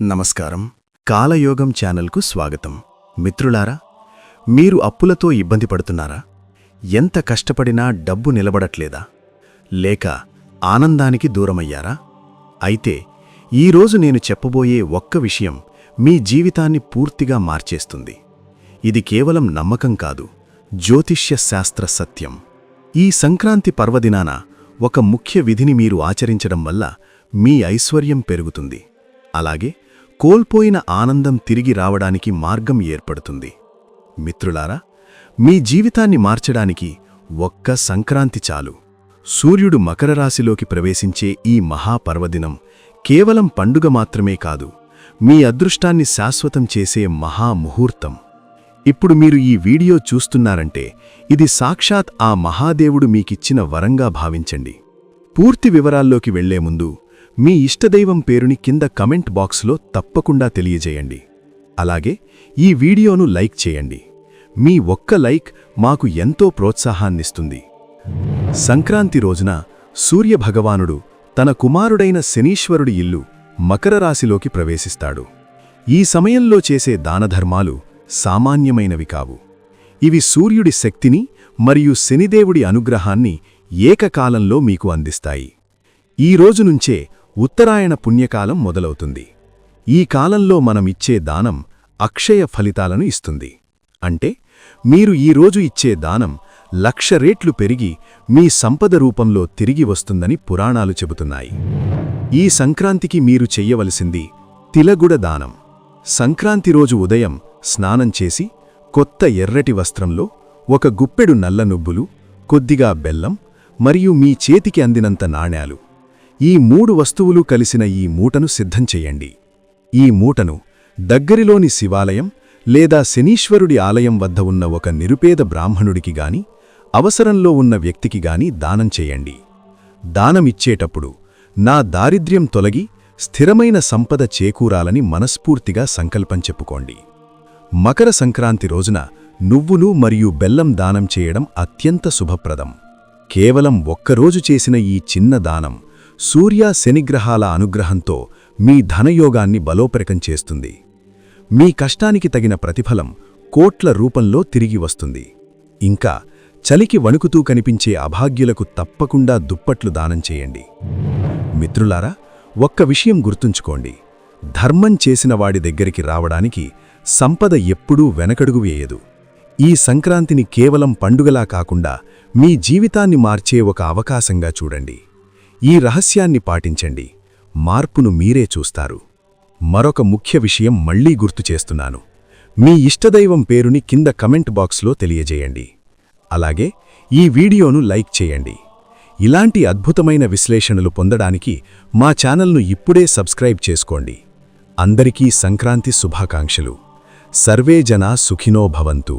నమస్కారం. కాలయోగం ఛానల్కు స్వాగతం. మిత్రులారా మీరు అప్పులతో ఇబ్బంది పడుతున్నారా? ఎంత కష్టపడినా డబ్బు నిలబడట్లేదా? లేక ఆనందానికి దూరమయ్యారా? అయితే ఈరోజు నేను చెప్పబోయే ఒక్క విషయం మీ జీవితాన్ని పూర్తిగా మార్చేస్తుంది. ఇది కేవలం నమ్మకం కాదు జ్యోతిష్య శాస్త్ర సత్యం. ఈ సంక్రాంతి పర్వదినాన ఒక ముఖ్య విధిని మీరు ఆచరించడం వల్ల మీ ఐశ్వర్యం పెరుగుతుంది. అలాగే కోల్పోయిన ఆనందం తిరిగి రావడానికి మార్గం ఏర్పడుతుంది. మిత్రులారా మీ జీవితాన్ని మార్చడానికి ఒక్క సంక్రాంతి చాలు. సూర్యుడు మకర రాశిలోకి ప్రవేశించే ఈ మహాపర్వదినం కేవలం పండుగ మాత్రమే కాదు మీ అదృష్టాన్ని శాశ్వతం చేసే మహాముహూర్తం. ఇప్పుడు మీరు ఈ వీడియో చూస్తున్నారంటే ఇది సాక్షాత్ ఆ మహాదేవుడు మీకిచ్చిన వరంగా భావించండి. పూర్తి వివరాల్లోకి వెళ్ళే ముందు మీ ఇష్టదైవం పేరుని కింద కమెంట్ బాక్స్లో తప్పకుండా తెలియజేయండి. అలాగే ఈ వీడియోను లైక్ చేయండి. మీ ఒక్క లైక్ మాకు ఎంతో ప్రోత్సాహాన్నిస్తుంది. సంక్రాంతి రోజున సూర్యభగవానుడు తన కుమారుడైన శనీశ్వరుడి ఇల్లు మకర రాశిలోకి ప్రవేశిస్తాడు. ఈ సమయంలో చేసే దానధర్మాలు సామాన్యమైనవి కావు. ఇవి సూర్యుడి శక్తిని మరియు శనిదేవుడి అనుగ్రహాన్ని ఏకకాలంలో మీకు అందిస్తాయి. ఈ రోజు నుంచే ఉత్తరాయణ పుణ్యకాలం మొదలవుతుంది. ఈ కాలంలో మనమిచ్చే దానం అక్షయ ఫలితాలను ఇస్తుంది. అంటే మీరు ఈరోజు ఇచ్చే దానం లక్ష రేట్లు పెరిగి మీ సంపద రూపంలో తిరిగి వస్తుందని పురాణాలు చెబుతున్నాయి. ఈ సంక్రాంతికి మీరు చెయ్యవలసింది తిలగుడ దానం. సంక్రాంతి రోజు ఉదయం స్నానం చేసి కొత్త ఎర్రటి వస్త్రంలో ఒక గుప్పెడు నల్ల నువ్వులు కొద్దిగా బెల్లం మరియు మీ చేతికి అందినంత నాణేలు ఈ మూడు వస్తువులు కలిసిన ఈ మూటను సిద్ధం చెయ్యండి ఈ మూటను దగ్గరిలోని శివాలయం లేదా శనీశ్వరుడి ఆలయం వద్ద ఉన్న ఒక నిరుపేద బ్రాహ్మణుడికి గాని అవసరంలో ఉన్న వ్యక్తికి గాని దానం చేయండి. దానమిచ్చేటప్పుడు నా దారిద్ర్యం తొలగి స్థిరమైన సంపద చేకూరాలని మనస్ఫూర్తిగా సంకల్పం చెప్పుకోండి. మకర సంక్రాంతి రోజున నువ్వులు మరియు బెల్లం దానం చేయడం అత్యంత శుభప్రదం. కేవలం ఒక్కరోజు చేసిన ఈ చిన్న దానం సూర్య శనిగ్రహాల అనుగ్రహంతో మీ ధనయోగాన్ని బలోపరకం చేస్తుంది. మీ కష్టానికి తగిన ప్రతిఫలం కోట్ల రూపంలో తిరిగి వస్తుంది. ఇంకా చలికి వణుకుతూ కనిపించే అభాగ్యులకు తప్పకుండా దుప్పట్లు దానం చేయండి. మిత్రులారా ఒక్క విషయం గుర్తుంచుకోండి. ధర్మం చేసిన వాడి దగ్గరికి రావడానికి సంపద ఎప్పుడూ వెనకడుగు వేయదు. ఈ సంక్రాంతిని కేవలం పండుగలా కాకుండా మీ జీవితాన్ని మార్చే ఒక అవకాశంగా చూడండి. ఈ రహస్యాన్ని పాటించండి. మార్పును మీరే చూస్తారు. మరొక ముఖ్య విషయం మళ్ళీ గుర్తు చేస్తున్నాను. మీ ఇష్టదైవం పేరుని కింద కమెంట్ బాక్స్లో తెలియజేయండి. అలాగే ఈ వీడియోను లైక్ చేయండి. ఇలాంటి అద్భుతమైన విశ్లేషణలు పొందడానికి మా ఛానల్ను ఇప్పుడే సబ్స్క్రైబ్ చేసుకోండి. అందరికీ సంక్రాంతి శుభాకాంక్షలు. సర్వే జనా సుఖినో భవంతు.